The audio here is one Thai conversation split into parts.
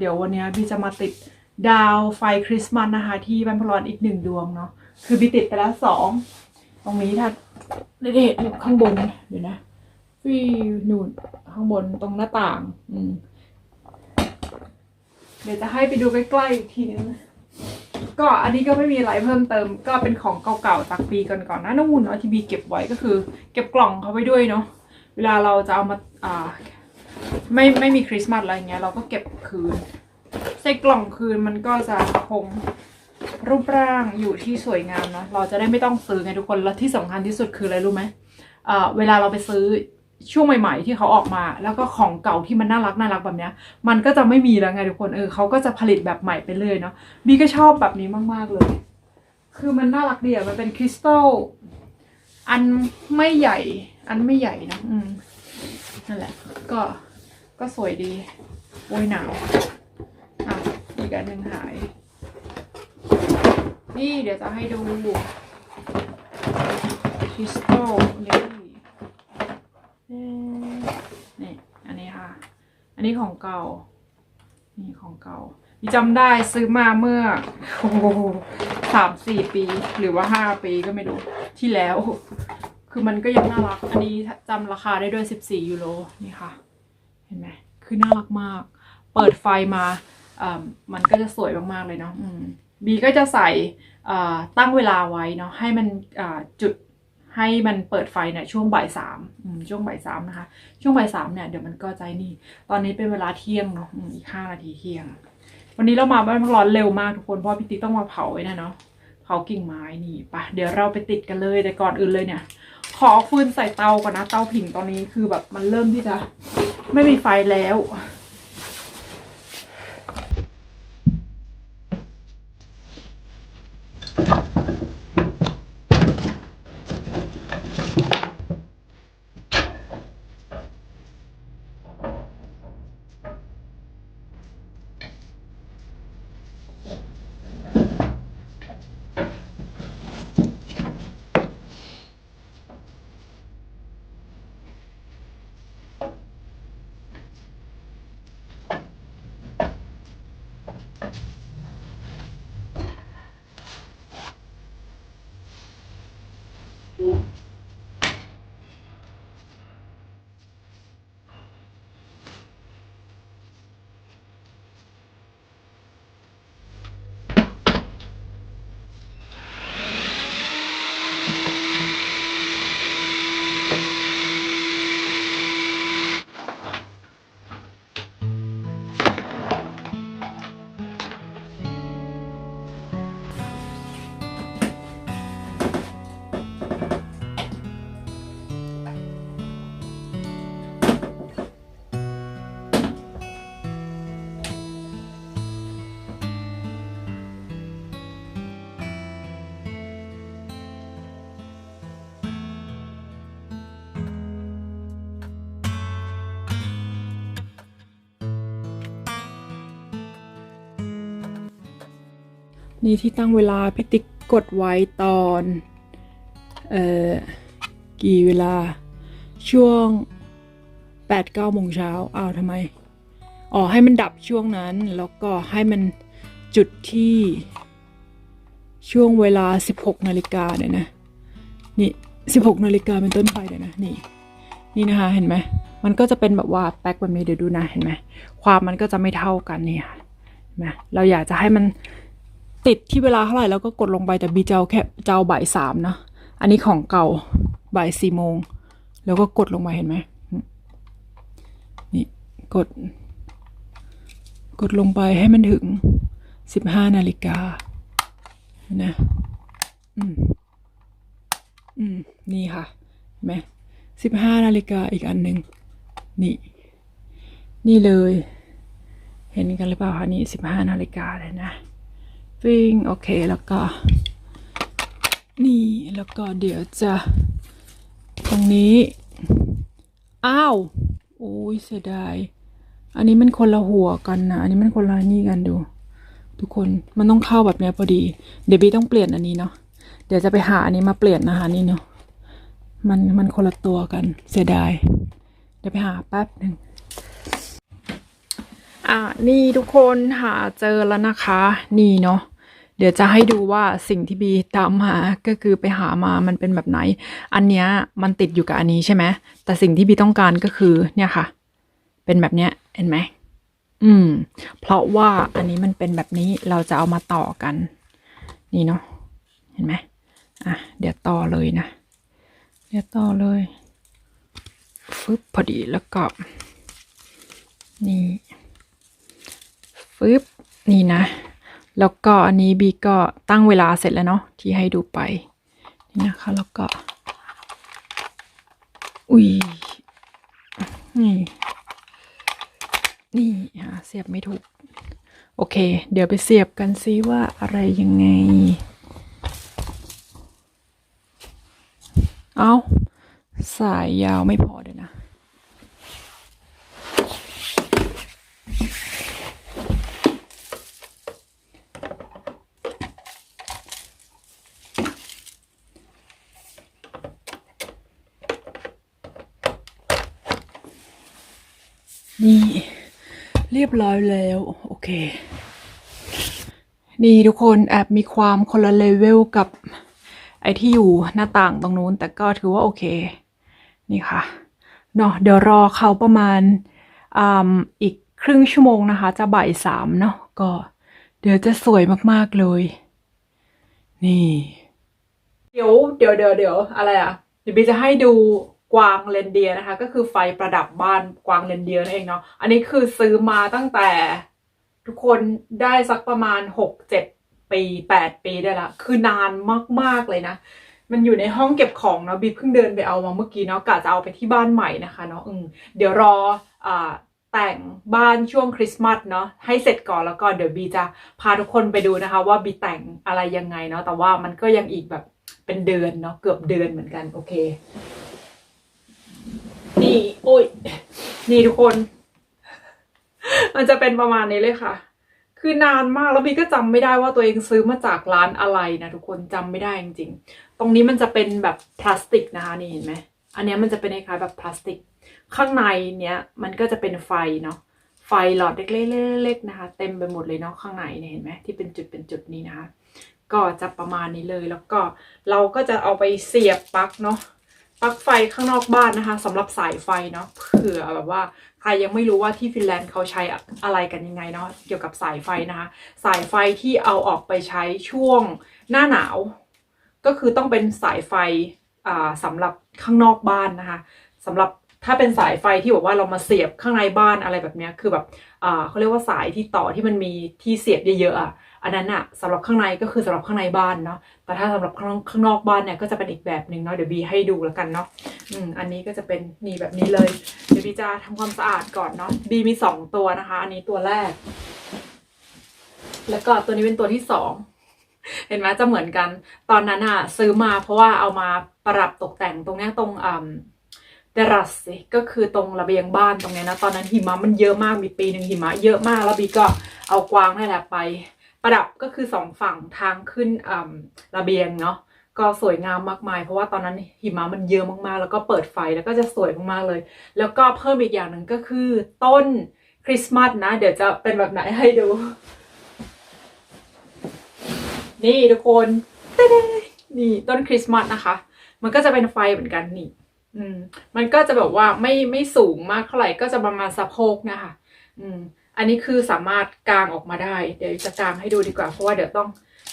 เดี๋ยววันนี้บีจะมาติดดาวไฟคริสต์มาสนะคะ ที่บ้านพลอนอีกหนึ่งดวงเนาะคือบีติดไปแล้วสองตรงนี้ถ้าเด็ดๆข้างบนเดี๋ยวนะฟิวนู่นข้างบนตรงหน้าต่าง อืมเดี๋ยวจะให้ไปดูใกล้ๆอีกทีนึงก็อันนี้ก็ไม่มีอะไรเพิ่มเติม ก็เป็นของเก่าๆจากปีก่อนๆนะน้องวุ่นเนาะที่บีเก็บไว้ก็คือ เก็บกล่องเขาไว้ด้วยเนาะเวลาเราจะเอามาอ่า ไม่ไม่มีคริสต์มาสอะไรเงี้ยเราก็เก็บคืน ใส่กล่องคืนมันก็จะคงรูปร่างอยู่ที่สวยงามเนาะเราจะได้ไม่ต้องซื้อไงทุกคนแล้วที่สำคัญที่สุดคืออะไรรู้ไหมอ่าเวลาเราไปซื้อช่วงใหม่ ๆ ที่เขาออกมา แล้วก็ของเก่าที่มันน่ารักน่ารักแบบเนี้ย มันก็จะไม่มีแล้วไงทุกคนเออเขาก็จะผลิตแบบใหม่ไปเรื่อยเนาะบีก็ชอบแบบนี้มากๆเลย คือมันน่ารักดีอะมันเป็นคริสตัลอันไม่ใหญ่ อันไม่ใหญ่นะอืมนั่นแหละก็ ก็สวยดีโอ้ยหนาวอะอีกอันหนึ่งหาย นี่เดี๋ยวจะให้ดูคริสตัลนี่เอ๊ะนี่อันนี้ค่ะ อันนี้ของเก่า นี่ของเก่าจำได้ซื้อมาเมื่อโอ้โหสามสี่ปี หรือว่าห้าปีก็ไม่รู้ ที่แล้ว คือมันก็ยังน่ารัก อันนี้จำราคาได้ด้วยสิบสี่ยูโรนี่ค่ะ เห็นไหมคือน่ารักมาก เปิดไฟมาอ่ามันก็จะสวยมากๆเลยเนาะบีก็จะใส่อ่าตั้งเวลาไว้เนาะให้มันอ่าจุดให้มันเปิดไฟเนี่ยช่วงบ่ายสามช่วงบ่ายสามนะคะ ช่วงบ่ายสามเนี่ยเดี๋ยวมันก็ใจนี่ ตอนนี้เป็นเวลาเที่ยงเนาะอีกห้านาทีเที่ยง วันนี้เรามาบ้านพักร้อนเร็วมากทุกคนเพราะพี่ติ๊กต้องมาเผาไว้นะเนาะเผากิ่งไม้นี่ไปะเดี๋ยวเราไปติดกันเลยแต่ก่อนอื่นเลยเนี่ย ขอฟืนใส่เตาก่อนนะ เตาผิงตอนนี้คือแบบมันเริ่มที่จะไม่มีไฟแล้ว นี่ที่ตั้งเวลาพี่ติ๊กกดไว้ตอนเอ่อกี่เวลาช่วง8ปดเก้าโมงเช้าอ้าวทำไมอ๋อให้มันดับช่วงนั้นแล้วก็ให้มันจุดที่ช่วงเวลา 16นาฬิกาเนี่ยนะนี่16นาฬิกาเป็นต้นไปเลยนะนี่นี่นะคะเห็นไหมมันก็จะเป็นแบบว่าแป๊กแบบนี้เดี๋ยวดูนะเห็นไหมความมันก็จะไม่เท่ากันนี่ค่ะเห็นไหมเราอยากจะให้มัน ติดที่เวลาเท่าไหร่แล้วก็กดลงไปแต่บีเจ้าแค่เจ้าบ่ายสามนะ อันนี้ของเก่าบ่ายสี่โมง แล้วก็กดลงมาเห็นไหมนี่กด กดลงไปให้มันถึงสิบห้านาฬิกานะอืมอืมนี่ค่ะไหมสิบห้านาฬิกาอีกอันหนึ่งนี่ นี่เลย เห็นกันหรือเปล่าคะนี่สิบห้านาฬิกาเลยนะ ฟิงโอเคแล้วก็ นี่แล้วก็เดี๋ยวจะตรงนี้ อ้าว โอ้ยเสียดาย อันนี้มันคนละหัวกันนะ อันนี้มันคนละนี่กันดู ทุกคน มันต้องเข้าแบบนี้พอดี เดี๋ยวบีต้องเปลี่ยนอันนี้เนาะ เดี๋ยวจะไปหาอันนี้มาเปลี่ยนนะคะนี่เนาะ มันมันคนละตัวกัน เสียดาย เดี๋ยวไปหาแป๊บหนึ่ง อะนี่ทุกคนหาเจอแล้วนะคะ นี่เนาะเดี๋ยวจะให้ดูว่าสิ่งที่บีตามหาก็คือไปหามามันเป็นแบบไหน อันเนี้ยมันติดอยู่กับอันนี้ใช่ไหมแต่สิ่งที่บีต้องการก็คือเนี่ยค่ะ เป็นแบบเนี้ยเห็นไหมอืม เพราะว่าอันนี้มันเป็นแบบนี้เราจะเอามาต่อกัน นี่เนาะเห็นไหมอะเดี๋ยวต่อเลยนะเดี๋ยวต่อเลยฟึบพอดีแล้วก็นี่ ฟึบนี่นะ แล้วก็อันนี้บีก็ตั้งเวลาเสร็จแล้วเนาะที่ให้ดูไป นี่นะคะ แล้วก็ อุ้ยนี่นี่เสียบไม่ถูก โอเค เดี๋ยวไปเสียบกันซิว่าอะไรยังไง เอาสายยาวไม่พอเดี๋ยว นี่ เรียบร้อยแล้ว โอเค นี่ทุกคนแอบมีความคนละเลเวลกับ ไอที่อยู่หน้าต่างตรงนู้น แต่ก็ถือว่าโอเค นี่ค่ะเนาะเดี๋ยวรอเขาประมาณออีกครึ่งชั่วโมงนะคะ จะบ่ายสามเนาะก็ เดี๋ยวจะสวยมาก ๆ เลย นี่ เดี๋ยว เดี๋ยวเดี๋ยวเดี๋ยวอะไรอะ เดี๋ยวบีจะให้ดู กวางเรนเดียนะคะ ก็คือไฟประดับบ้านกวางเรนเดียนั่นเองเนาะอันนี้คือซื้อมาตั้งแต่ทุกคนได้สักประมาณหกเจ็ดปีแปดปีได้ละ คือนานมาก ๆ เลยนะ มันอยู่ในห้องเก็บของเนาะบีเพิ่งเดินไปเอามาเมื่อกี้เนาะกะจะเอาไปที่บ้านใหม่นะคะเนาะอืมเดี๋ยวรออ่าแต่งบ้านช่วงคริสต์มาสเนาะให้เสร็จก่อนแล้วก็เดี๋ยวบีจะพาทุกคนไปดูนะคะ ว่าบีแต่งอะไรยังไงเนาะแต่ว่ามันก็ยังอีกแบบเป็นเดือนเนาะเกือบเดือนเหมือนกันโอเค นี่โอ้ย นี่ทุกคน มันจะเป็นประมาณนี้เลยค่ะ คือนานมากแล้วบีก็จำไม่ได้ว่าตัวเองซื้อมาจากร้านอะไรนะทุกคนจำไม่ได้จริงๆ ตรงนี้มันจะเป็นแบบพลาสติกนะคะนี่เห็นไหม อันนี้มันจะเป็นคล้ายแบบพลาสติก ข้างในเนี้ยมันก็จะเป็นไฟเนาะ ไฟหลอดเล็กๆๆๆนะคะ เต็มไปหมดเลยเนาะข้างในเนี่ยเห็นไหมที่เป็นจุดเป็นจุดนี้นะคะ ก็จะประมาณนี้เลยแล้วก็เราก็จะเอาไปเสียบปลั๊กเนาะ ปลั๊กไฟข้างนอกบ้านนะคะสำหรับสายไฟเนาะเผื่อแบบว่าใครยังไม่รู้ว่าที่ฟินแลนด์เขาใช้อะไรกันยังไงเนาะเกี่ยวกับสายไฟนะคะ สายไฟที่เอาออกไปใช้ช่วงหน้าหนาว ก็คือต้องเป็นสายไฟอ่าสำหรับข้างนอกบ้านนะคะสำหรับ ถ้าเป็นสายไฟที่บอกว่าเรามาเสียบข้างในบ้านอะไรแบบนี้คือแบบอ่าเขาเรียกว่าสายที่ต่อที่มันมีที่เสียบเยอะๆอะอันนั้นอะสำหรับข้างในก็คือสำหรับข้างในบ้านเนาะแต่ถ้าสำหรับข้างข้างนอกบ้านเนี่ยก็จะเป็นอีกแบบหนึ่งเนาะเดี๋ยวบีให้ดูแล้วกันเนาะอืมอันนี้ก็จะเป็นนี่แบบนี้เลยเดี๋ยวบีจะทำความสะอาดก่อนเนาะบีมีสองตัวนะคะ อันนี้ตัวแรก แล้วก็ตัวนี้เป็นตัวที่สองเห็นไหมจะเหมือนกัน ตอนนั้นอะซื้อมาเพราะว่าเอามาปรับตกแต่งตรงเนี้ยตรงอ่า เรัสสิก็คือตรงระเบียงบ้านตรงนี้นะ ตอนนั้นหิมะมันเยอะมากมีปีหนึ่งหิมะเยอะมากแล้วบีก็เอากวางนี่แหละไป ประดับก็คือสองฝั่งทางขึ้นระเบียงเนาะก็สวยงามมากมาย เพราะว่าตอนนั้นหิมะมันเยอะมากๆ แล้วก็เปิดไฟแล้วก็จะสวยมากๆเลย แล้วก็เพิ่มอีกอย่างหนึ่งก็คือต้นคริสต์มาสนะ เดี๋ยวจะเป็นแบบไหนให้ดู นี่ทุกคนนี่ต้นคริสต์มาสนะคะ มันก็จะเป็นไฟเหมือนกันนี่ อืมมันก็จะแบบว่าไม่ไม่สูงมากเท่าไหร่ก็จะประมาณสะโพกนะคะอืมอันนี้คือสามารถกางออกมาได้ เดี๋ยวจะกางให้ดูดีกว่า เพราะว่าเดี๋ยวต้อง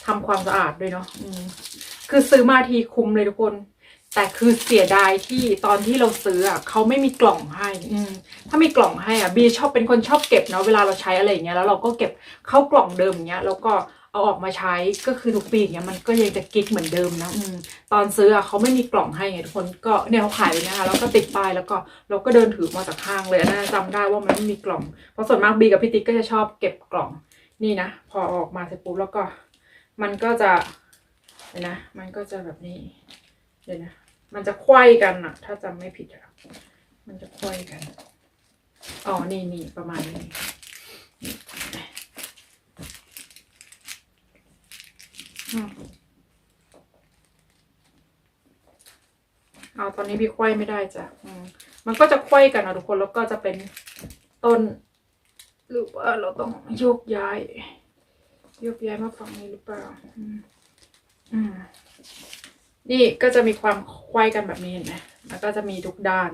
ทำความสะอาดด้วยเนาะอืมคือซื้อมาทีคุ้มเลยทุกคน แต่คือเสียดายที่ตอนที่เราซื้ออะเขาไม่มีกล่องให้ อืมถ้ามีกล่องให้อะบีชอบเป็นคนชอบเก็บเนาะเวลาเราใช้อะไรอย่างเงี้ยแล้วเราก็เก็บเข้ากล่องเดิมอย่างเงี้ยแล้วก็ เอาออกมาใช้ก็คือทุกปีเงี้ยมันก็ยังจะกิ๊กเหมือนเดิมนะอืตอนซื้ออะเขาไม่มีกล่องให้ไงทุกคนก็เนี่ยเขาขายเลยนะคะแล้วก็ติดป้ายแล้วก็เราก็เดินถือมาจากห้างเลยนะจำได้ว่ามันไม่มีกล่องเพราะส่วนมากบีกับพี่ติ๊กก็จะชอบเก็บกล่องนี่นะพอออกมาเสร็จปุ๊บแล้วก็ มันก็จะเดี๋ยวนะ มันก็จะแบบนี้เดี๋ยวนะมันจะไขว้กันอะถ้าจำไม่ผิดอะมันจะไขว้กันอ๋อนี่นี่ประมาณนี้นี่อืม เอาตอนนี้พี่ไขว้ไม่ได้จ้ะมันก็จะไขว้กันนะทุกคนแล้วก็จะเป็นต้น หรือว่าเราต้องโยกย้ายโยกย้ายมาฝั่งนี้หรือเปล่าอืมนี่ก็จะมีความไขว้กันแบบนี้เห็นไหมแล้วก็จะมีทุกด้าน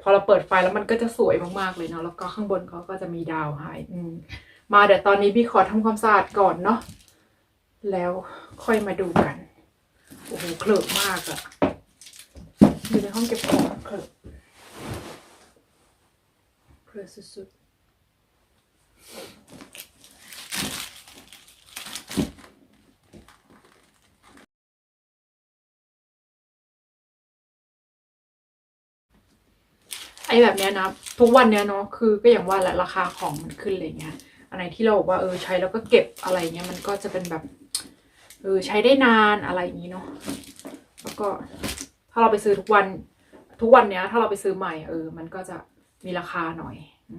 พอเราเปิดไฟแล้วมันก็จะสวยมากๆเลยเนาะแล้วก็ข้างบนเขาก็จะมีดาวให้อืมมาเดี๋ยวตอนนี้พี่ขอทำความสะอาดก่อนเนาะ แล้วค่อยมาดูกัน โอ้โหเคลิบมากอะอยู่ในห้องเก็บของเคลิบเคลิบสุดๆไอ้แบบเนี้ยนะ ทุกวันเนี้ยเนาะคือก็อย่างว่าแหละราคาของมันขึ้นอะไรเงี้ย อันไหนที่เราบอกว่าเออใช้แล้วก็เก็บอะไรเงี้ยมันก็จะเป็นแบบเออใช้ได้นานอะไรอย่างนี้เนาะแล้วก็ถ้าเราไปซื้อทุกวันทุกวันเนี้ย ถ้าเราไปซื้อใหม่เออ มันก็จะมีราคาหน่อยอ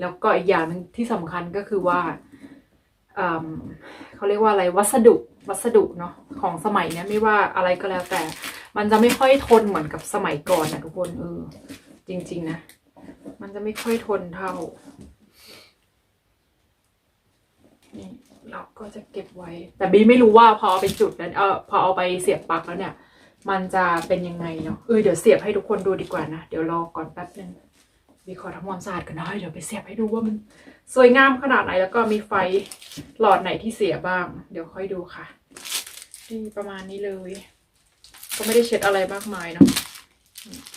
แล้วก็อีกอย่างหนึ่งที่สำคัญก็คือว่าอืมเขาเรียกว่าอะไรวัสดุวัสดุเนาะของสมัยเนี้ยไม่ว่าอะไรก็แล้วแต่ มันจะไม่ค่อยทนเหมือนกับสมัยก่อนนะทุกคนเออจริง ๆ นะ มันจะไม่ค่อยทนเท่า นี่เราก็จะเก็บไว้ แต่บีไม่รู้ว่าพอเอาไปจุดแล้วเออพอเอาไปเสียบปลั๊กแล้วเนี่ย มันจะเป็นยังไงเนาะเออเดี๋ยวเสียบให้ทุกคนดูดีกว่านะ เดี๋ยวรอก่อนแป๊บนึงบีขอทำความสะอาดกันหน่อยเดี๋ยวไปเสียบให้ดูว่ามันสวยงามขนาดไหนแล้วก็มีไฟหลอดไหนที่เสียบ้าง เดี๋ยวค่อยดูค่ะนี่ประมาณนี้เลย ก็ไม่ได้เช็ดอะไรมากมายเนาะ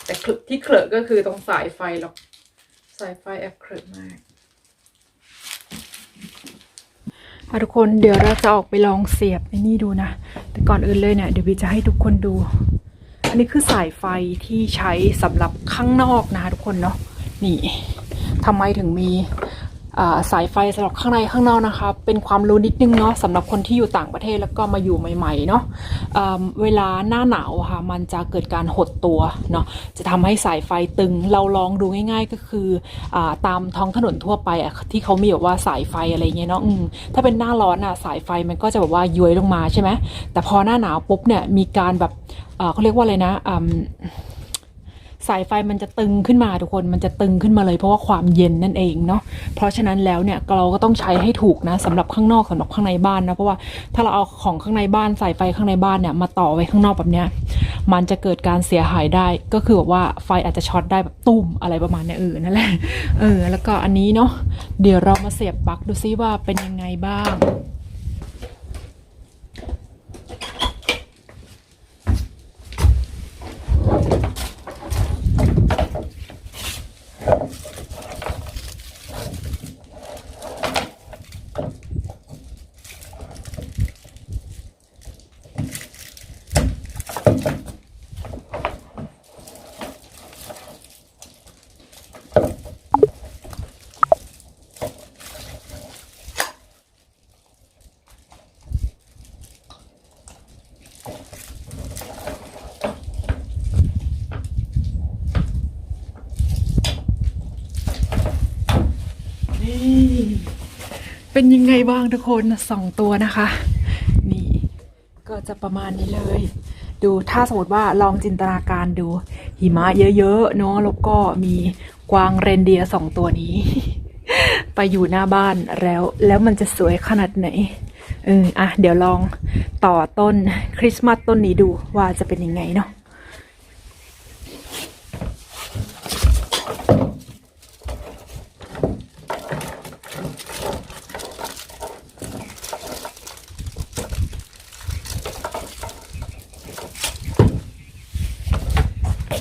แต่ที่เคลอะก็คือตรงสายไฟหรอกสายไฟแอบเคลอะมาก ค่ะ ทุกคนเดี๋ยวเราจะออกไปลองเสียบไอ้นี่ดูนะ แต่ก่อนอื่นเลยเนี่ยเดี๋ยวบีจะให้ทุกคนดู อันนี้คือสายไฟที่ใช้สำหรับข้างนอกนะคะทุกคนเนาะนี่ทำไมถึงมี สายไฟสำหรับข้างในข้างนอกนะคะ เป็นความรู้นิดนึงเนาะสำหรับคนที่อยู่ต่างประเทศแล้วก็มาอยู่ใหม่ๆเนาะเวลาหน้าหนาวค่ะมันจะเกิดการหดตัวเนาะจะทำให้สายไฟตึงเราลองดูง่าย ๆ ก็คืออตามท้องถนนทั่วไปที่เขามีแบบว่าสายไฟอะไรเงี้ยเนาะถ้าเป็นหน้าร้อนอะสายไฟมันก็จะแบบว่าย้วยลงมาใช่ไหมแต่พอหน้าหนาวปุ๊บเนี่ยมีการแบบเขาเรียกว่าอะไรนะ สายไฟมันจะตึงขึ้นมาทุกคนมันจะตึงขึ้นมาเลย เพราะว่าความเย็นนั่นเองเนาะเพราะฉะนั้นแล้วเนี่ยเราก็ต้องใช้ให้ถูกนะสำหรับข้างนอกสำหรับข้างในบ้านนะเพราะว่าถ้าเราเอาของข้างในบ้านสายไฟข้างในบ้านเนี่ยมาต่อไว้ข้างนอกแบบเนี้ยมันจะเกิดการเสียหายได้ ก็คือแบบว่าไฟอาจจะช็อตได้แบบตุ้มอะไรประมาณเนี้ยเออนั่นแหละเออแล้วก็อันนี้เนาะเดี๋ยวเรามาเสียบปลั๊กดูซิว่าเป็นยังไงบ้าง เป็นยังไงบ้างทุกคนสองตัวนะคะ นี่ก็จะประมาณนี้เลย ดูถ้าสมมติว่าลองจินตนาการดูหิมะเยอะๆเนาะแล้วก็มีกวางเรนเดียร์สองตัวนี้ ไปอยู่หน้าบ้านแล้ว แล้วมันจะสวยขนาดไหนเอออะเดี๋ยวลองต่อต้นคริสต์มาสต้นนี้ดูว่าจะเป็นยังไงเนาะ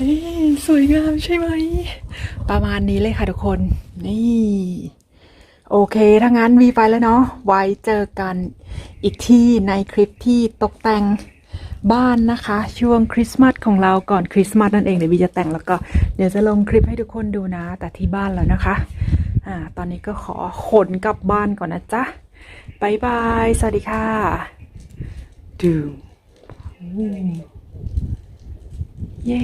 นี่สวยงามใช่ไหม ประมาณนี้เลยค่ะทุกคน นี่ โอเค ถ้างั้นวีไปแล้วเนาะ ไว้เจอกันอีกที่ในคลิปที่ตกแต่งบ้านนะคะ ช่วงคริสต์มาสของเราก่อนคริสต์มาสนั่นเองเดี๋ยววีจะแต่งแล้วก็เดี๋ยวจะลงคลิปให้ทุกคนดูนะ แต่ที่บ้านแล้วนะคะ อ่า ตอนนี้ก็ขอขนกลับบ้านก่อนนะจ๊ะบายบาย สวัสดีค่ะ ดู เย้